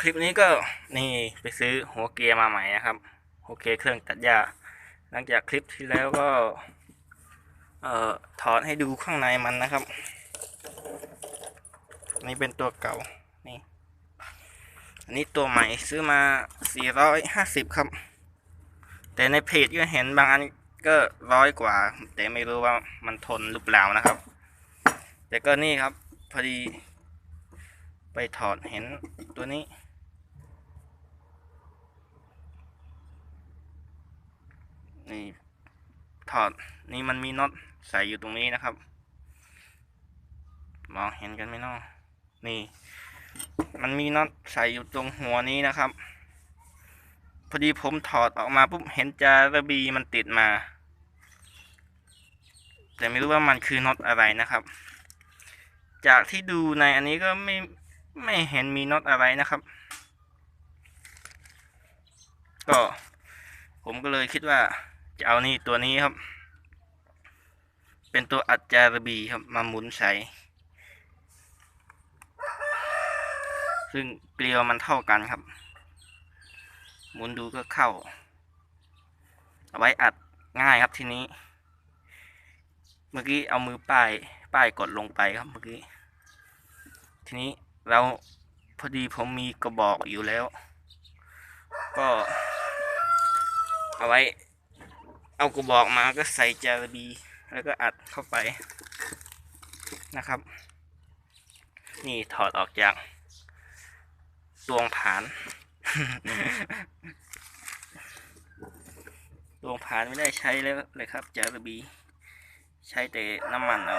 คลิปนี้ก็นี่ไปซื้อหัวเกียร์มาใหม่นะครับหัวเกียร์เครื่องตัดหญ้าหลังจากคลิปที่แล้วก็ เอ่อถอดให้ดูข้างในมันนะครับ นี่เป็นตัวเก่านี่อันนี้ตัวใหม่ซื้อมา 450 ครับ แต่ในเพจก็เห็นบางอันก็ร้อยกว่า แต่ไม่รู้ว่ามันทนหรือเปล่านะครับ แต่ก็นี่ครับพอดีไปถอดเห็นตัวนี้ นี่ถอดนี่มันมีน็อตใส่อยู่ตรงนี้นะครับ มองเห็นกันไหมเนาะนี่ มันมีน็อตใส่อยู่ตรงหัวนี้นะครับ พอดีผมถอดออกมาปุ๊บเห็นจาระบีมันติดมา แต่ไม่รู้ว่ามันคือน็อตอะไรนะครับ จากที่ดูในอันนี้ก็ไม่ไม่เห็นมีน็อตอะไรนะครับ ก็ ผมก็เลยคิดว่า จะเอานี่ตัวนี้ครับ เป็นตัวอัดจารบีครับมาหมุนใส่ซึ่งเกลียวมันเท่ากันครับ หมุนดูก็เข้า เอาไว้อัดง่ายครับทีนี้ เมื่อกี้เอามือป้ายป้ายกดลงไปครับเมื่อกี้ ทีนี้เราพอดีผมมีกระบอกอยู่แล้ว ก็เอาไว้ เอากระบอกมาก็ใส่จาระบี แล้วก็อัดเข้าไปนะครับ นี่ถอดออกจากตวงผานตวงผานไม่ได้ใช้แล้วเลยครับจาระบี ใช้แต่น้ำมันเอา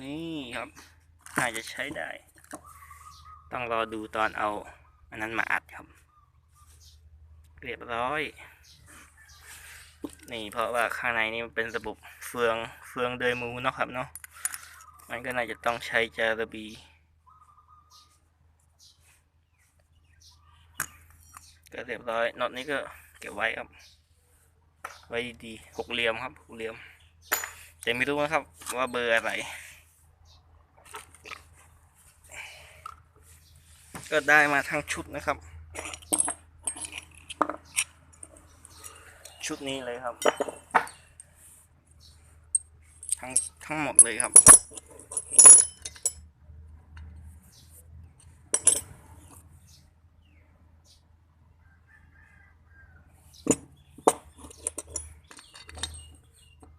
นี่ครับน่าจะใช้ได้ ต้องรอดูตอนเอา อันนั้นมาอัดครับ เรียบร้อย นี่เพราะว่าข้างในนี่มันเป็นระบบเฟืองเฟืองเดยมูเนาะครับเนาะมันก็น่าจะต้องใช้จาระบีก็เรียบร้อยน็อตนี้ก็เก็บไว้ครับ ไว้ดีหกเหลี่ยมครับหกเหลี่ยม แต่ไม่รู้นะครับว่าเบอร์อะไร ก็ได้มาทั้งชุดนะครับ ชุดนี้เลยครับ ทั้งทั้งหมดเลยครับ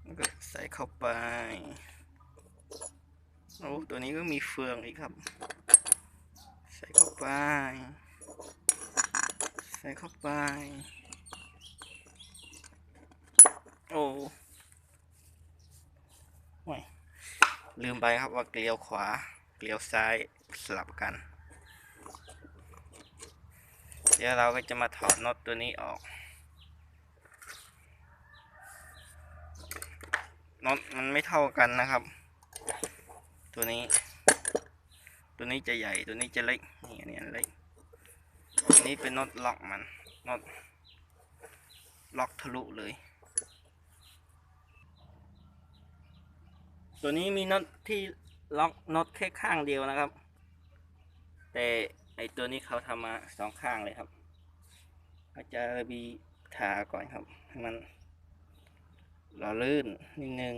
แล้วก็ใส่เข้าไปโอ้ตัวนี้ก็มีเฟืองอีกครับ ใส่เข้าไป ใส่เข้าไป อ้โอ้ยลืมไปครับว่าเกลียวขวา เกลียวซ้ายสลับกัน เดี๋ยวเราก็จะมาถอดน็อตตัวนี้ออกน็อตมันไม่เท่ากันนะครับ ตัวนี้ ตัวนี้จะใหญ่ตัวนี้จะเล็กนี่อันนี้อันเล็กอันนี้เป็นน็อตล็อกมันน็อตล็อกทะลุเลย ตัวนี้มีน็อตที่ล็อกน็อตแค่ข้างเดียวนะครับ แต่ไอตัวนี้เขาทำมาสองข้างเลยครับอาจจะบีถาก่อนครับให้มันหล่อลื่นนิดนึง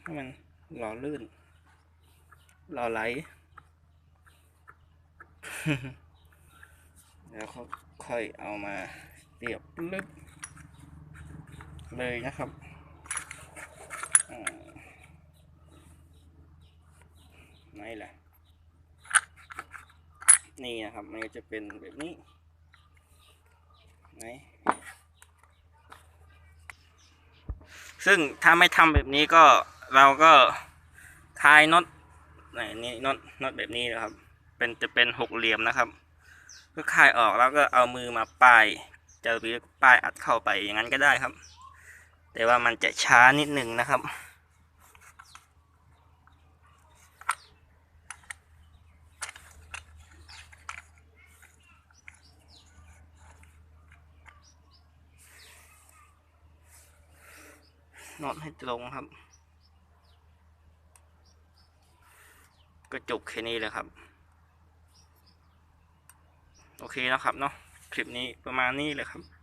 ให้มันหล่อลื่นหล่อไหลแล้วเขาค่อยเอามา เสียบลึกเลยนะครับอ่าไหละ นี่นะครับ มันก็จะเป็นแบบนี้ไหนซึ่งถ้าไม่ทำแบบนี้ก็เราก็คลายน็อตไหนนี่น็อตน็อตแบบนี้นะครับ เป็นจะเป็นหกเหลี่ยมนะครับ ก็คลายออกแล้วก็เอามือมาป้าย จะมีป้ายอัดเข้าไปอย่างนั้นก็ได้ครับ แต่ว่ามันจะช้านิดหนึ่งนะครับน็อตให้ตรงครับ ก็จบแค่นี้เลยครับ โอเคแล้วครับเนาะ คลิปนี้ประมาณนี้เลยครับ